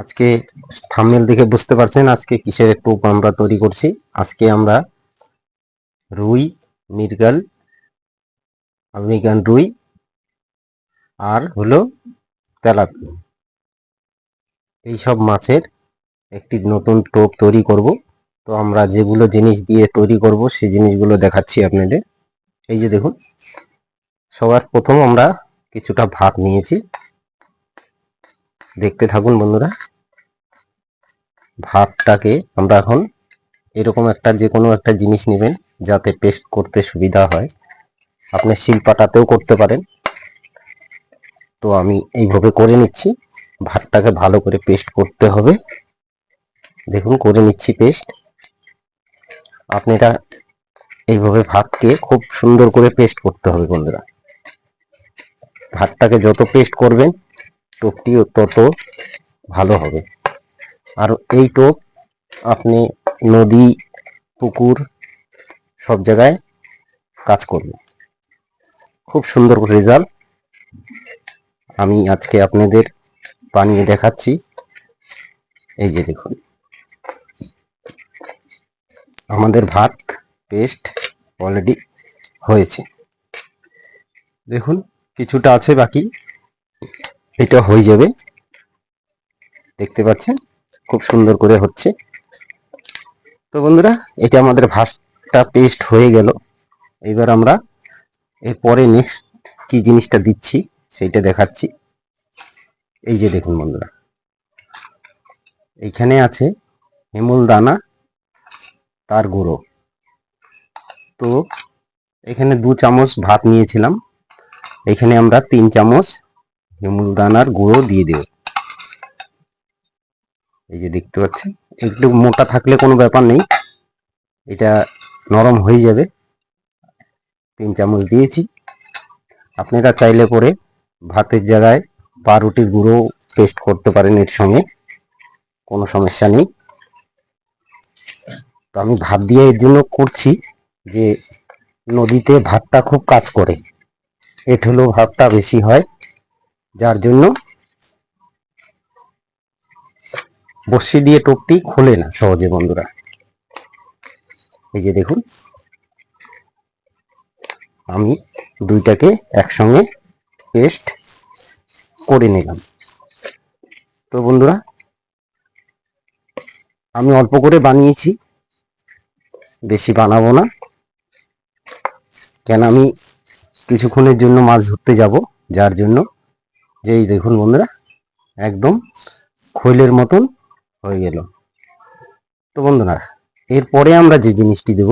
আজকে থাম্বনেল দেখে বুঝতে পারছেন আজকে কিসের টোপ আমরা তৈরি করছি। আজকে আমরা রুই, মৃগেল, আমেরিকান রুই আর হলো তেলাপি। এইসব মাছের একটি নতুন টোপ তৈরি করব। তো আমরা যেগুলো জিনিস দিয়ে তৈরি করব সেই জিনিসগুলো দেখাচ্ছি আপনাদের। এই যে দেখুন, সবার প্রথম আমরা কিছুটা ভাত নিয়েছি। দেখতে থাকুন বন্ধুরা। ভাতটাকে আমরা এখন এরকম একটা যে কোনো একটা জিনিস নেবেন যাতে পেস্ট করতে সুবিধা হয়। আপনি শিলপাটাতেও করতে পারেন। তো আমি এইভাবে করে নিচ্ছি। ভাতটাকে ভালো করে পেস্ট করতে হবে। দেখুন, করে নিচ্ছি পেস্ট আপনারা এইভাবে ভাতকে খুব সুন্দর করে পেস্ট করতে হবে বন্ধুরা। ভাতটাকে যত পেস্ট করবেন টোপটি তত ভালো হবে। আর এই টোপ আপনি নদী, পুকুর সব জায়গায় কাজ করবে খুব সুন্দর রেজাল্ট আমি আজকে আপনাদের বানিয়ে দেখাচ্ছি। এই যে দেখুন। আমাদের ভাত পেস্ট অলরেডি হয়েছে। দেখুন, কিছুটা আছে বাকি। এটা হয়ে যাবে। দেখতে পাচ্ছেন? খুব সুন্দর করে হচ্ছে। তো বন্ধুরা, এটা আমাদের ভাতটা পেস্ট হয়ে গেল। এবার আমরা এরপরে নেক্সট কি জিনিসটা দিচ্ছি, সেইটা দেখাচ্ছি। এই যে দেখুন বন্ধুরা এইখানে আছে হেমুল দানা তার গুঁড়ো। তো এখানে দু চামচ ভাত নিয়েছিলাম। এখানে আমরা তিন চামচ হেমুল দানার গুঁড়ো দিয়ে দেব। এই যে দেখতে পাচ্ছেন একটু মোটা থাকলে কোনো ব্যাপার নেই। এটা নরম হয়ে যাবে। তিন চামচ দিয়েছি। আপনারা চাইলে পরে ভাতের জায়গায় পাউরুটির গুঁড়ো পেস্ট করতে পারেন এর সঙ্গে। কোনো সমস্যা নেই। তো আমি ভাত দিয়ে এর জন্য করছি যে নদীতে ভাতটা খুব কাজ করে। হলেও ভাতটা বেশি হয়। যার জন্য বসি দিয়ে টোপটি খোলে না সহজে বন্ধুরা। এই যে দেখুন, আমি দুইটাকে একসঙ্গে পেস্ট করে নিলাম। তো বন্ধুরা, আমি অল্প করে বানিয়েছি, বেশি বানাবো না। কেন আমি কিছুক্ষণের জন্য মাছ ধরতে যাব, যার জন্য যেই দেখুন বন্ধুরা, একদম খৈলের মতন হয়ে গেল। তো বন্ধুরা, এরপরে আমরা যে জিনিসটি দেব,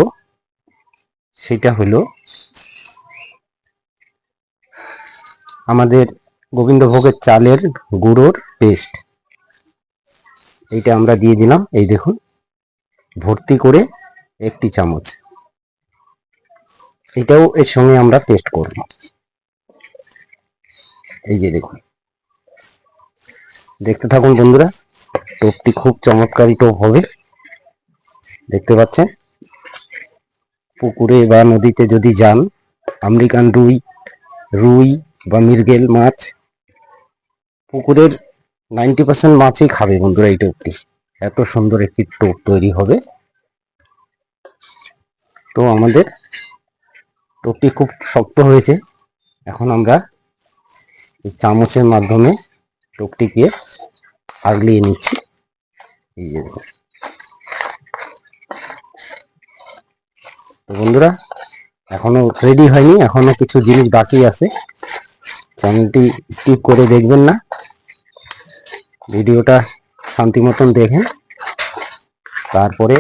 সেটা হলো আমাদের গোবিন্দভোগের চালের গুঁড়োর পেস্ট এইটা আমরা দিয়ে দিলাম, এই দেখুন, ভর্তি করে একটি চামচ। এটাও এর সঙ্গে আমরা পেস্ট করব। এই যে দেখুন, দেখতে থাকুন বন্ধুরা টোপটি খুব চমৎকারী টোপ হবে। দেখতে পাচ্ছেন? পুকুরে বা নদীতে যদি যান, আমেরিকান রুই রুই বা মৃগেল মাছ, পুকুরের নাইনটি পার্সেন্ট মাছই খাবে বন্ধুরা এই টোপটি। এত সুন্দর একটি টোপ তৈরি হবে। তো আমাদের টোপটি খুব শক্ত হয়েছে। এখন আমরা চামচের মাধ্যমে টোপটিকে আগলিয়ে নিচ্ছি। তো বন্ধুরা, এখনও রেডি হয়নি, এখনও কিছু জিনিস বাকি আছে। চ্যানেলটি স্কিপ করে দেখবেন না। ভিডিওটা শান্তি মতন দেখেন। তারপরে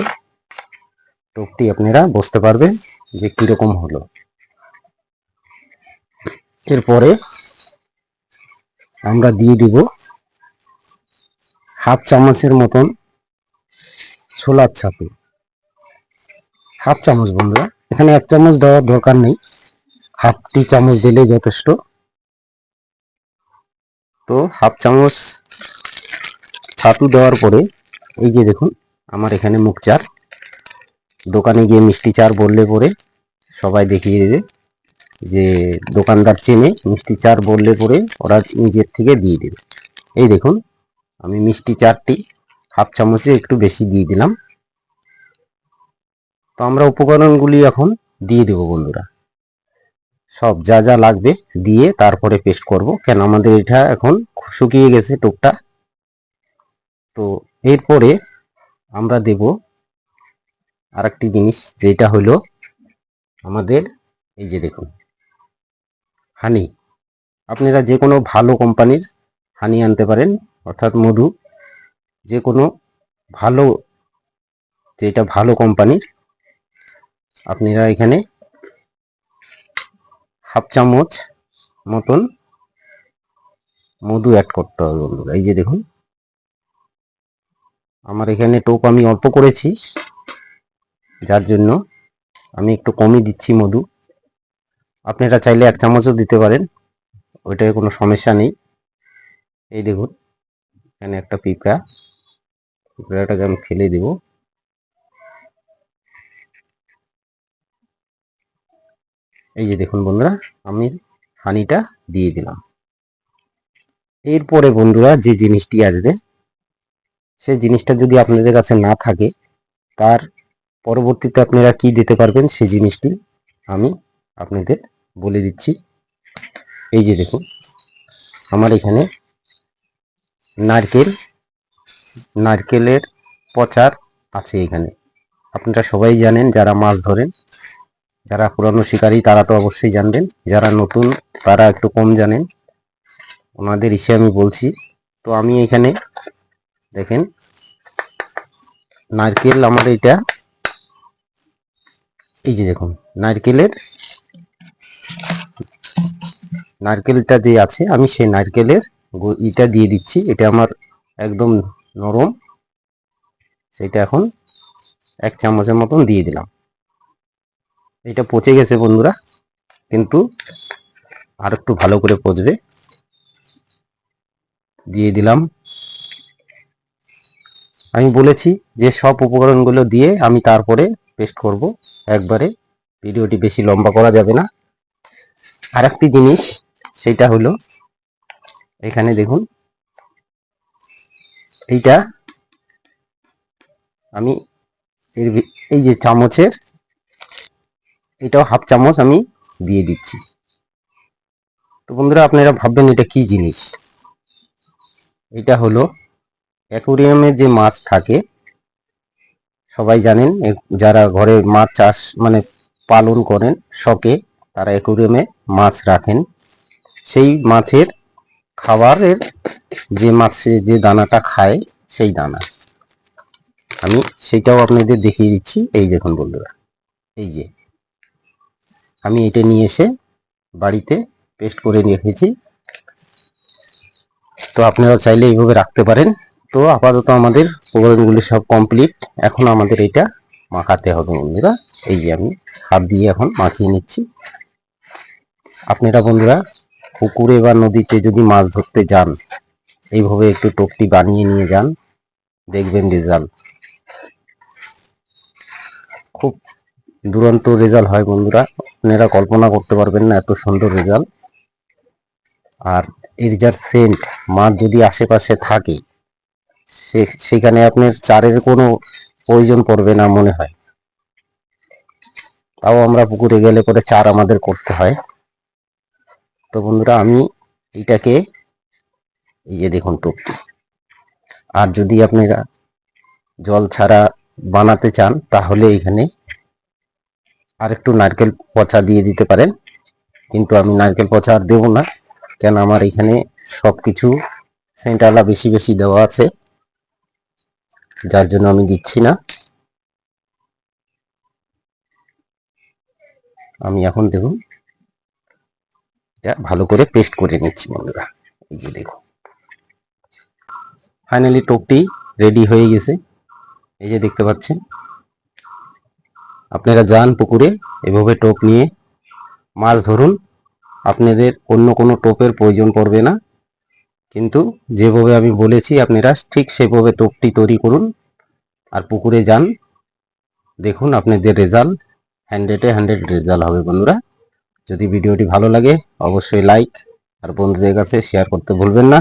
টোপটি আপনারা বুঝতে পারবেন যে কীরকম হলো। এরপরে আমরা দিয়ে দিব হাফ চামচের মতন ছোলার ছাতু। হাফ চামচ বন্ধুরা। এখানে এক চামচ দেওয়ার দরকার নেই। হাফটি চামচ দিলে যথেষ্ট। তো হাফ চামচ ছাতু দেওয়ার পরে, এই যে দেখুন, আমার এখানে মুখ চার। দোকানে গিয়ে মিষ্টি চার বললে পরে সবাই দেখিয়ে দেবে যে দোকানদার চেনে মিষ্টি চার বললে পরে ওরা নিজের থেকে দিয়ে দেবে। এই দেখুন, আমি মিষ্টি চারটি হাফ চামচে একটু বেশি দিয়ে দিলাম। তো আমরা উপকরণগুলি এখন দিয়ে দেব বন্ধুরা। সব যা যা লাগবে দিয়ে তারপরে পেস্ট করব। কেন আমাদের এটা এখন শুকিয়ে গেছে টুকটা। তো এরপরে আমরা দেব আরেকটি জিনিস, যেটা হলো আমাদের, এই যে দেখুন, হানি। আপনারা যে কোনো ভালো কোম্পানির হানি আনতে পারেন, অর্থাৎ মধু। যে কোনো ভালো, যেটা ভালো কোম্পানির, আপনারা এখানে হাফ চামচ মতন মধু অ্যাড করতে হবে বন্ধুরা। এই যে দেখুন। আমার এখানে টোপ আমি অল্প করেছি, যার জন্য আমি একটু কমই দিচ্ছি মধু। আপনারা চাইলে এক চামচও দিতে পারেন, ওইটায় কোনো সমস্যা নেই। এই দেখুন, এখানে একটা পিঁপড়া। পিঁপড়াটাকে আমি ফেলে দেব। এই যে দেখুন বন্ধুরা, আমি হানিটা দিয়ে দিলাম। এরপরে বন্ধুরা যে জিনিসটি আসবে সেই জিনিসটা যদি আপনাদের কাছে না থাকে, তার পরবর্তীতে আপনারা কি দিতে পারবেন সেই জিনিসটি আমি আপনাদের বলে দিচ্ছি। এই যে দেখুন, আমার এখানে নারকেল নারকেলের পচার আছে এখানে। আপনারা সবাই জানেন যারা মাছ ধরেন, যারা পুরানো শিকারী তারা তো অবশ্যই জানবেন। যারা নতুন তারা একটু কম জানেন। ওনাদের ইসে আমি বলছি। তো আমি এখানে দেখেন, নারকেল আমার এটা এই যে দেখুন, নারকেলের, নারকেলটা যে আছে, আমি সেই নারকেলের ইটা দিয়ে দিচ্ছি। এটা আমার একদম নরম। সেটা এখন এক চামচের মতন দিয়ে দিলাম। এটা পচে গেছে বন্ধুরা, কিন্তু আর একটু ভালো করে পচবে। দিয়ে দিলাম। আমি বলেছি যে সব উপকরণগুলো দিয়ে আমি তারপরে পেস্ট করব। একবারে ভিডিওটি বেশি লম্বা করা যাবে না। আর একটি জিনিস, সেটা হলো, এখানে দেখুন এইটা আমি এর এই যে চামচের, এটাও হাফ চামচ আমি দিয়ে দিচ্ছি। তো বন্ধুরা, আপনারা ভাববেন এটা কি জিনিস? এটা হলো অ্যাকুরিয়ামে যে মাছ থাকে, সবাই জানেন যারা ঘরে মাছ চাষ মানে পালন করেন, শখে তারা অ্যাকুরিয়ামে মাছ রাখেন। সেই মাছের খাবারের যে মাছে যে দানাটা খায়, সেই দানা। আমি সেটাও আপনাদের দেখিয়ে দিচ্ছি। এই দেখুন বন্ধুরা, এই যে। আমি এটা নিয়ে এসে বাড়িতে পেস্ট করে রেখেছি তো আপনারা চাইলে এইভাবে রাখতে পারেন। তো আপাতত আমাদের উপকরণগুলি সব কমপ্লিট এখন আমাদের এটা মাখাতে হবে বন্ধুরা। এই যে আমি হাত দিয়ে এখন মাখিয়ে নিচ্ছি। আপনারা বন্ধুরা পুকুরে বা নদীতে যদি মাছ ধরতে যান, এইভাবে একটু টোপটি বানিয়ে নিয়ে যান, দেখবেন রেজাল্ট। খুব দুরন্ত রেজাল্ট হয় বন্ধুরা, আপনারা কল্পনা করতে পারবেন না এত সুন্দর রেজাল্ট। আর এর যার সেন্ট, মাছ যদি আশেপাশে থাকে সেখানে আপনার চারের কোনো প্রয়োজন পড়বে না মনে হয়। তাও আমরা পুকুরে গেলে পরে চার আমাদের করতে হয়। তো বন্ধুরা, আমি এটাকে এই যে দেখুন টোপটি। আর যদি আপনারা জল ছাড়া বানাতে চান, তাহলে এখানে আর একটু নারকেল পচা দিয়ে দিতে পারেন। কিন্তু আমি নারকেল পচা আর দেবো না, কেন আমার এখানে সবকিছু সেন্টালা বেশি বেশি দেওয়া আছে। যার জন্য আমি দিচ্ছি না। আমি এখন দেখুন এটা ভালো করে পেস্ট করে নিচ্ছি বন্ধুরা। এই যে দেখুন ফাইনালি টোপটি রেডি হয়ে গেছে। এই যে দেখতে পাচ্ছেন। আপনারা যান পুকুরে, এভাবে টোপ নিয়ে মাছ ধরুন। আপনাদের অন্য কোনো টোপের প্রয়োজন পড়বে না। কিন্তু যেভাবে আমি বলেছি, আপনারা ঠিক সেভাবে টোপটি তৈরি করুন আর পুকুরে যান। দেখুন আপনাদের রেজাল্ট হান্ড্রেডে হান্ড্রেড রেজাল্ট হবে বন্ধুরা। যদি ভিডিওটি ভালো লাগে অবশ্যই লাইক আর বন্ধুদের কাছে শেয়ার করতে ভুলবেন না।